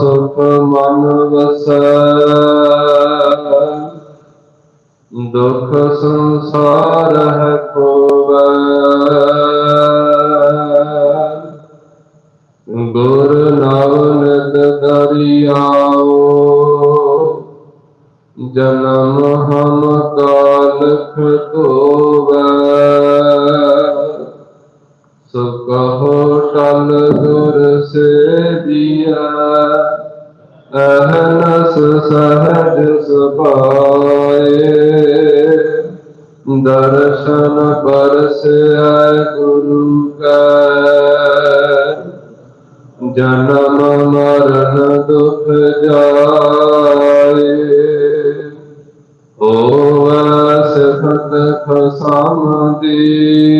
ਸੁਖ ਮਨ ਵਸੈ। ਦੁਖ ਸੰਸਾਰ ਹੈ ਕੋਵੈ। ਗੁਰ ਨਾਨਕ ਦਰਿਆਓ ਜਨਮ ਹਮ ਕਾਲਖ ਧੋਵੈ ਗੁਰ ਸੇਵੀਆ ਅਹਨਸ ਸਹਜ ਸੁਭਾਏ। ਦਰਸ਼ਨ ਪਰਸੈ ਗੁਰੂ ਕੈ। ਜਨਮ ਮਰਨ ਦੁਖ ਜਾਏ। ਹੋਵੈ ਸਿਫਤ ਖਸਮ ਦੀ।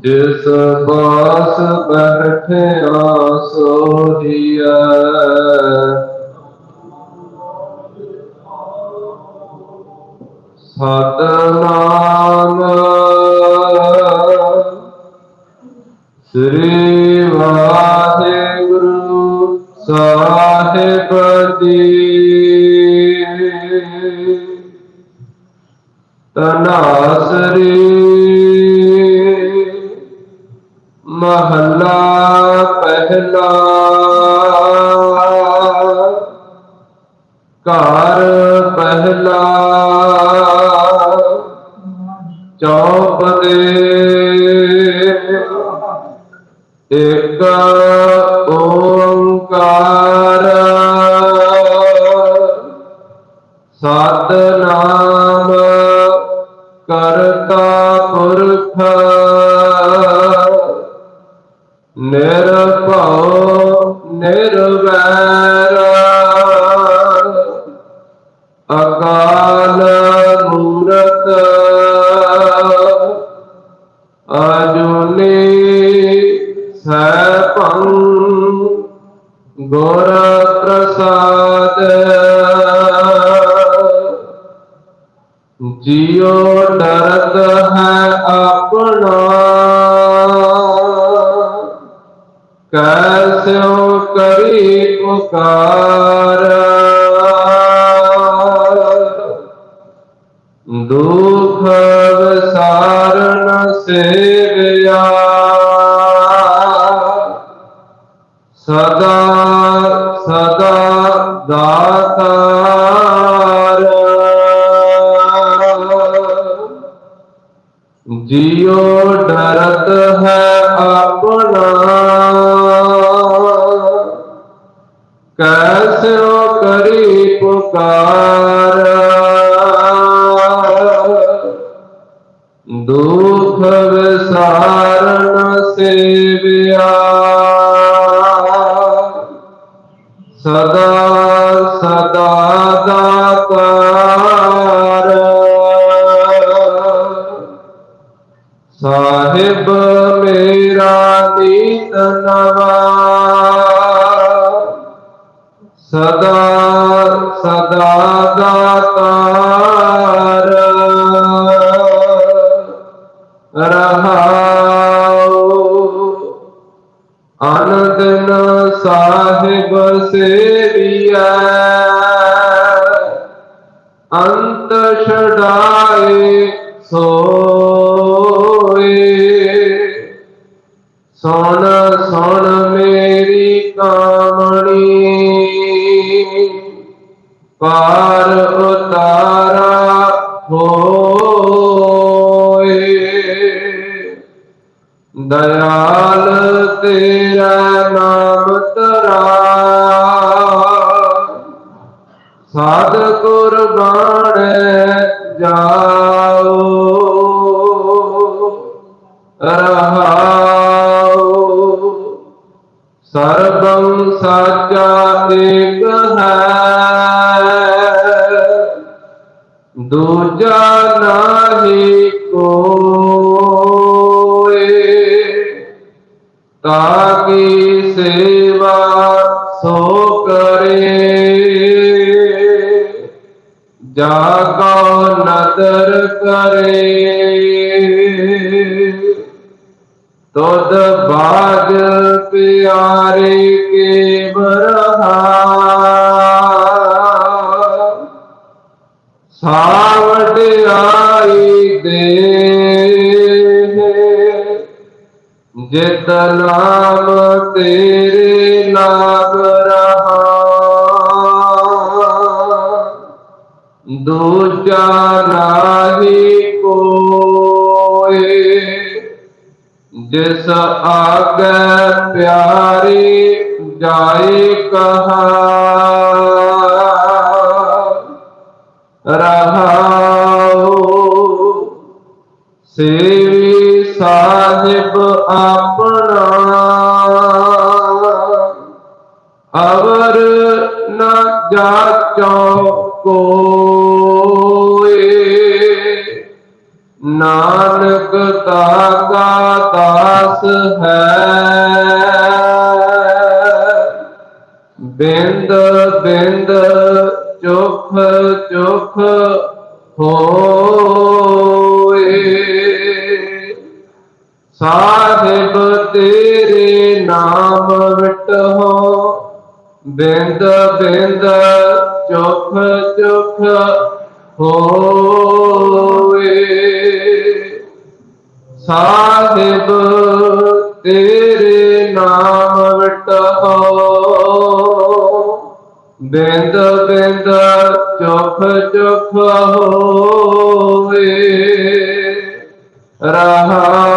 ਜਿਸ ਪਾਸ ਬਹਿਠਿਆ ਸੋਹੀਐ ਸਤਨਾਮ ਸ੍ਰੀ ਵਾਹਿਗੁਰੂ ਸਾਹਿਬ ਜੀ ਤਨਾਸਰੀ ਘਰ ਪਹਿਲਾ ਚੌਪ ਦੇ ਇਕ ਓੰਕਾਰ। ਸਤ ਕਰਤਾ ਪੁਰਖ। ਨਿਰਭਉ ਨਿਰਵੈਰ। अकाल मूरत अजोले सपं गोर प्रसाद। जियो डरत है अपना कैसे करी पुकारा। दुख सारण से सदा सदा दातार। जियो डरत है अपना। कैसे करी पुकारा। भव सारण सेव्या। सदा सदा दातार साहिब मेरा नीत नवा। सदा सदा दातार रहाओ। आनंद न साहिब से अंत छड़ाए सोए। सोन सोन मेरी कामणी पार उतारा हो दयाल तेरा नाम तरा। साध कुर्बान जाओ रहाओ। सर्वम साचा एक है। दूजा नहीं ताकि सेवा सो करे। जाको नदर करे। तुद बाज प्यारे के बरहा। सा जित नाम तेरे नाम रहा दूजा नाही कोई जिस आगे प्यारे जाए कहा रहा सेवी सा ਸਾਹਿਬ ਆਪਣਾ। ਅਵਰ ਨ ਜਾਚੋ ਕੋਏ। ਨਾਨਕ ਤਾਗਾ ਦਾਸ ਹੈ। ਬਿੰਦ ਬਿੰਦ ਚੁਖ ਚੁਖ ਹੋ ਸਾਹਿਬ ਤੇਰੇ ਨਾਮ ਵਿਟਹੁ ਬਿੰਦ ਬਿੰਦ, ਚੁਖ ਚੁਖ ਹੋਏ ਸਾਹਿਬ ਤੇਰੇ ਨਾਮ ਵਿਟਹੁ ਬਿੰਦ ਬਿੰਦ, ਚੁਖ ਚੁਖ ਹੋਏ ਰਹਾਉ